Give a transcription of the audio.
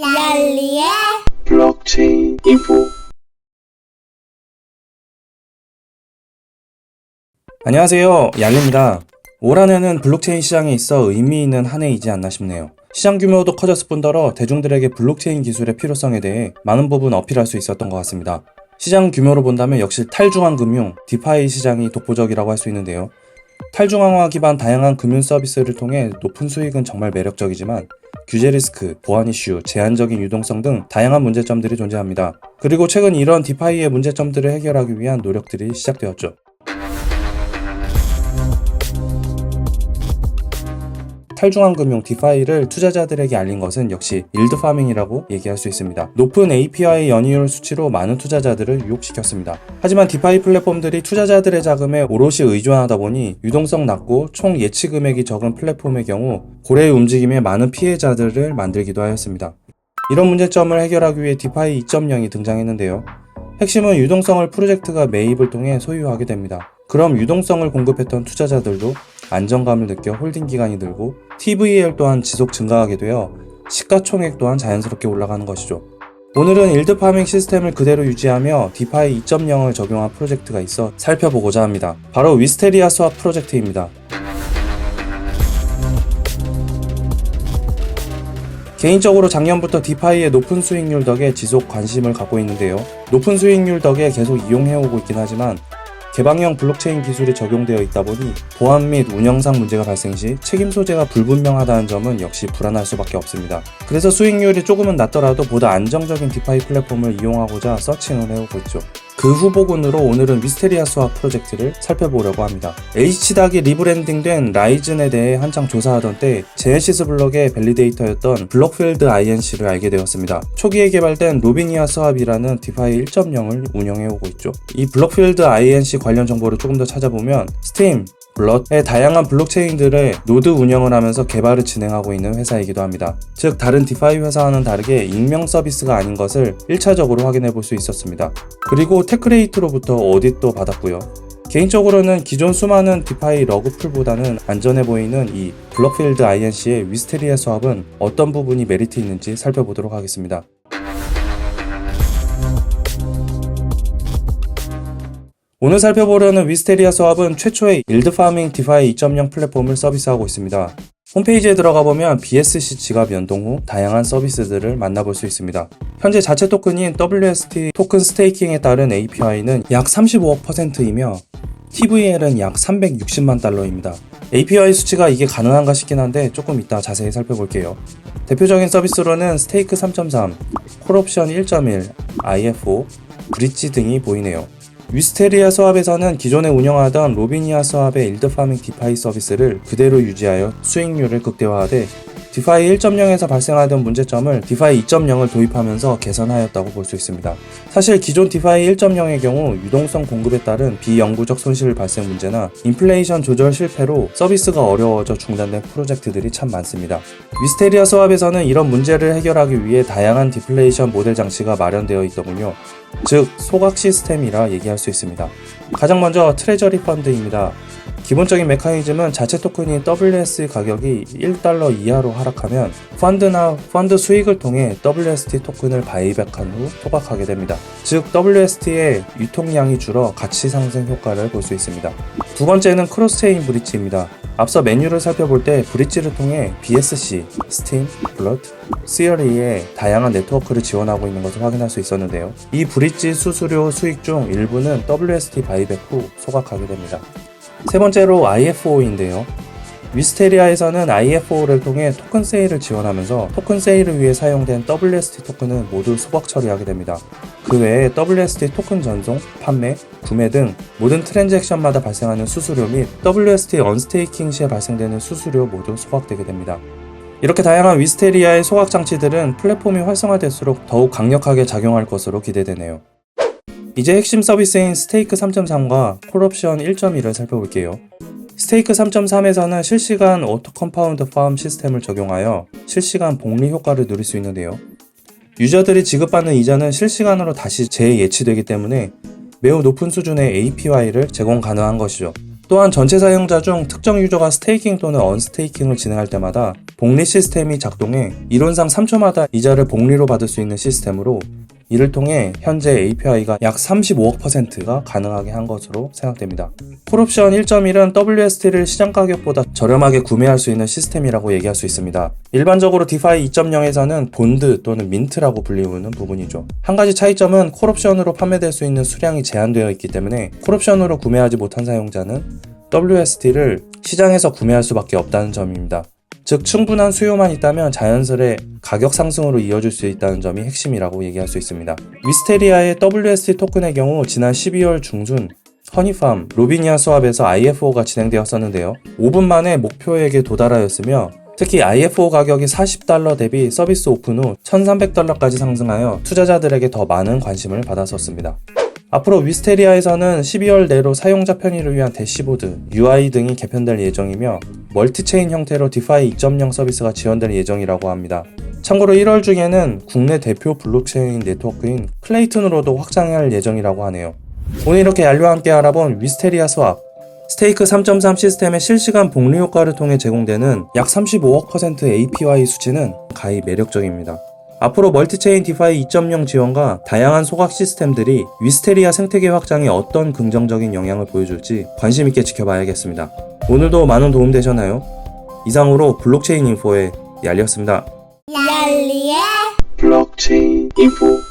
얄리의 블록체인 인포 안녕하세요. 얄리입니다. 올 한해는 블록체인 시장에 있어 의미 있는 한 해이지 않나 싶네요. 시장 규모도 커졌을 뿐더러 대중들에게 블록체인 기술의 필요성에 대해 많은 부분 어필할 수 있었던 것 같습니다. 시장 규모로 본다면 역시 탈중앙 금융, 디파이 시장이 독보적이라고 할 수 있는데요. 탈중앙화 기반 다양한 금융 서비스를 통해 높은 수익은 정말 매력적이지만 규제 리스크, 보안 이슈, 제한적인 유동성 등 다양한 문제점들이 존재합니다. 그리고 최근 이런 디파이의 문제점들을 해결하기 위한 노력들이 시작되었죠. 탈중앙금융 디파이를 투자자들에게 알린 것은 역시 일드 파밍이라고 얘기할 수 있습니다. 높은 API 연이율 수치로 많은 투자자들을 유혹시켰습니다. 하지만 디파이 플랫폼들이 투자자들의 자금에 오롯이 의존하다 보니 유동성 낮고 총 예치 금액이 적은 플랫폼의 경우 고래의 움직임에 많은 피해자들을 만들기도 하였습니다. 이런 문제점을 해결하기 위해 디파이 2.0이 등장했는데요. 핵심은 유동성을 프로젝트가 매입을 통해 소유하게 됩니다. 그럼 유동성을 공급했던 투자자들도 안정감을 느껴 홀딩 기간이 늘고 TVL 또한 지속 증가하게 되어 시가총액 또한 자연스럽게 올라가는 것이죠. 오늘은 일드 파밍 시스템을 그대로 유지하며 디파이 2.0을 적용한 프로젝트가 있어 살펴보고자 합니다. 바로 위스테리아 수합 프로젝트입니다. 개인적으로 작년부터 디파이의 높은 수익률 덕에 지속 관심을 갖고 있는데요. 높은 수익률 덕에 계속 이용해오고 있긴 하지만 개방형 블록체인 기술이 적용되어 있다 보니 보안 및 운영상 문제가 발생 시 책임 소재가 불분명하다는 점은 역시 불안할 수밖에 없습니다. 그래서 수익률이 조금은 낮더라도 보다 안정적인 디파이 플랫폼을 이용하고자 서칭을 해오고 있죠. 그 후보군으로 오늘은 미스테리아 수합 프로젝트를 살펴보려고 합니다. H닥이 리브랜딩된 라이즌에 대해 한창 조사하던 때 제네시스 블록의 밸리데이터였던 블록필드 INC를 알게 되었습니다. 초기에 개발된 로비니아 수합이라는 디파이 1.0을 운영해오고 있죠. 이 블록필드 INC 관련 정보를 조금 더 찾아보면 스팀, 블럿의 다양한 블록체인들의 노드 운영을 하면서 개발을 진행하고 있는 회사이기도 합니다. 즉 다른 디파이 회사와는 다르게 익명 서비스가 아닌 것을 1차적으로 확인해 볼 수 있었습니다. 그리고 테크레이트로부터 오딧도 받았고요. 개인적으로는 기존 수많은 디파이 러그풀보다는 안전해 보이는 이 블록필드 INC의 위스테리아 수합은 어떤 부분이 메리트 있는지 살펴보도록 하겠습니다. 오늘 살펴보려는 위스테리아 수합은 최초의 일드 파밍 디파이 2.0 플랫폼을 서비스하고 있습니다. 홈페이지에 들어가 보면 BSC 지갑 연동 후 다양한 서비스들을 만나볼 수 있습니다. 현재 자체 토큰인 WST 토큰 스테이킹에 따른 API는 약 35%이며 TVL은 약 360만 달러입니다. API 수치가 이게 가능한가 싶긴 한데 조금 이따 자세히 살펴볼게요. 대표적인 서비스로는 스테이크 3.3, 콜옵션 1.1, IFO, 브릿지 등이 보이네요. 위스테리아 수합에서는 기존에 운영하던 로비니아 수합의 일드 파밍 디파이 서비스를 그대로 유지하여 수익률을 극대화하되 디파이 1.0에서 발생하던 문제점을 디파이 2.0을 도입하면서 개선하였다고 볼 수 있습니다. 사실 기존 디파이 1.0의 경우 유동성 공급에 따른 비영구적 손실 발생 문제나 인플레이션 조절 실패로 서비스가 어려워져 중단된 프로젝트들이 참 많습니다. 위스테리아 수합에서는 이런 문제를 해결하기 위해 다양한 디플레이션 모델 장치가 마련되어 있더군요. 즉 소각 시스템이라 얘기할 수 있습니다. 가장 먼저 트레저리 펀드입니다. 기본적인 메커니즘은 자체 토큰인 WS 가격이 1달러 이하로 하락하면 펀드나 펀드 수익을 통해 WST 토큰을 바이백한 후 소각하게 됩니다. 즉 WST의 유통량이 줄어 가치 상승 효과를 볼 수 있습니다. 두 번째는 크로스체인 브릿지입니다. 앞서 메뉴를 살펴볼 때 브릿지를 통해 BSC, 스팀, 블럿, 시어리의 다양한 네트워크를 지원하고 있는 것을 확인할 수 있었는데요. 이 브릿지 수수료 수익 중 일부는 WST 바이백 후 소각하게 됩니다. 세 번째로 IFO인데요. 위스테리아에서는 IFO를 통해 토큰 세일을 지원하면서 토큰 세일을 위해 사용된 WST 토큰은 모두 소각 처리하게 됩니다. 그 외에 WST 토큰 전송, 판매, 구매 등 모든 트랜잭션마다 발생하는 수수료 및 WST 언스테이킹 시에 발생되는 수수료 모두 소각되게 됩니다. 이렇게 다양한 위스테리아의 소각 장치들은 플랫폼이 활성화될수록 더욱 강력하게 작용할 것으로 기대되네요. 이제 핵심 서비스인 스테이크 3.3과 콜옵션 1.1을 살펴볼게요. 스테이크 3.3에서는 실시간 오토 컴파운드 팜 시스템을 적용하여 실시간 복리 효과를 누릴 수 있는데요. 유저들이 지급받는 이자는 실시간으로 다시 재예치되기 때문에 매우 높은 수준의 APY를 제공 가능한 것이죠. 또한 전체 사용자 중 특정 유저가 스테이킹 또는 언스테이킹을 진행할 때마다 복리 시스템이 작동해 이론상 3초마다 이자를 복리로 받을 수 있는 시스템으로 이를 통해 현재 API가 약 35억 퍼센트가 가능하게 한 것으로 생각됩니다. 콜옵션 1.1은 WST를 시장 가격보다 저렴하게 구매할 수 있는 시스템이라고 얘기할 수 있습니다. 일반적으로 디파이 2.0에서는 본드 또는 민트라고 불리우는 부분이죠. 한 가지 차이점은 콜옵션으로 판매될 수 있는 수량이 제한되어 있기 때문에 콜옵션으로 구매하지 못한 사용자는 WST를 시장에서 구매할 수밖에 없다는 점입니다. 즉 충분한 수요만 있다면 자연스레 가격 상승으로 이어질 수 있다는 점이 핵심이라고 얘기할 수 있습니다. 위스테리아의 WST 토큰의 경우 지난 12월 중순 허니팜, 로비니아 수합에서 IFO가 진행되었었는데요. 5분 만에 목표액에 도달하였으며 특히 IFO 가격이 40달러 대비 서비스 오픈 후 1300달러까지 상승하여 투자자들에게 더 많은 관심을 받았었습니다. 앞으로 위스테리아에서는 12월 내로 사용자 편의를 위한 대시보드, UI 등이 개편될 예정이며 멀티체인 형태로 디파이 2.0 서비스가 지원될 예정이라고 합니다. 참고로 1월 중에는 국내 대표 블록체인 네트워크인 클레이튼으로도 확장할 예정이라고 하네요. 오늘 이렇게 얄류와 함께 알아본 위스테리아 수합, 스테이크 3.3 시스템의 실시간 복리 효과를 통해 제공되는 약 35억 퍼센트 APY 수치는 가히 매력적입니다. 앞으로 멀티체인 디파이 2.0 지원과 다양한 소각 시스템들이 위스테리아 생태계 확장에 어떤 긍정적인 영향을 보여줄지 관심있게 지켜봐야겠습니다. 오늘도 많은 도움 되셨나요? 이상으로 블록체인 인포의 얄리였습니다. 얄리의 blockchain info